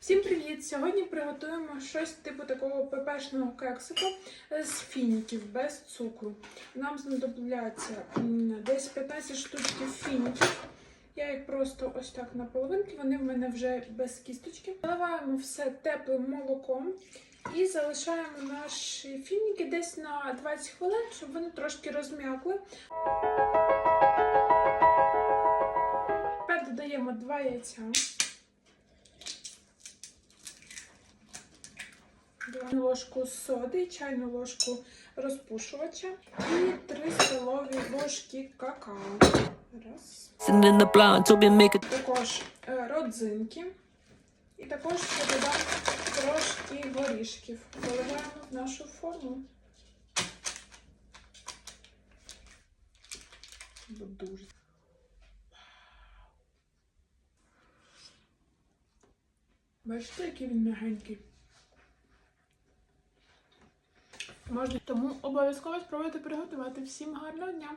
Всім привіт! Сьогодні приготуємо щось типу такого пепешного кексику з фініків без цукру. Нам знадобляться десь 15 штучків фініків. Я їх просто ось так на половинки, вони в мене вже без кісточки. Наливаємо все теплим молоком і залишаємо наші фініки десь на 20 хвилин, щоб вони трошки розм'якли. Тепер додаємо 2 яйця. Чайну ложку соди, чайну ложку розпушувача і 3 столові ложки какао. Раз. Також е, родзинки. І також додам трошки горішків. Заливаємо в нашу форму. Дуже. Бачите, який він м'ягенький. Можна тому обов'язково спробуйте приготувати. Всім гарного дня!